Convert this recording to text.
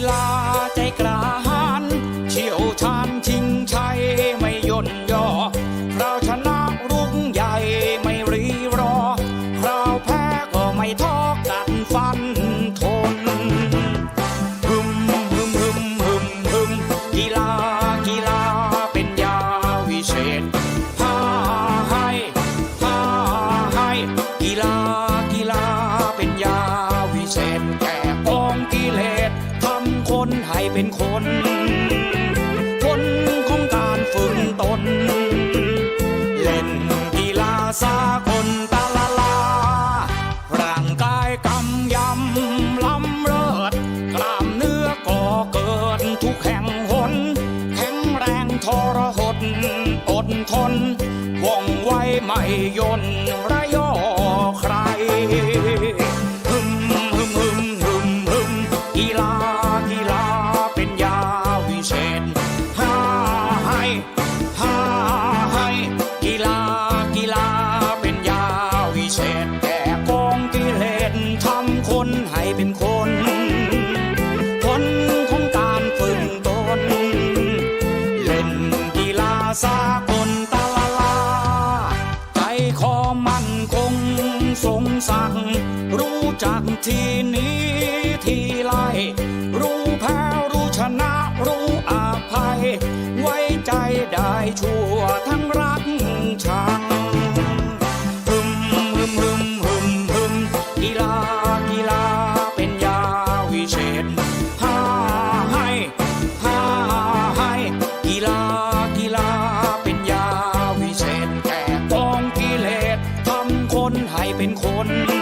lie. เป็นคน คนของการฝึกตน เล่นกีฬาสากลตาลาลา ร่างกายกำยำลำเลิศกล้ามเนื้อก่อเกิดทุกแห่งหน แข็งแรงทรหดอดทนว่องไวไม่ยนไร เป็นคนผลของการฝึกตน เล่นกีฬาสากลตาลาลา ใจคอมั่นคงสงสักรู้จักทีนี้ทีไลรู้แพ้รู้ชนะรู้อาภัย ไว้ใจได้ชั่วทั้งรักชัง คน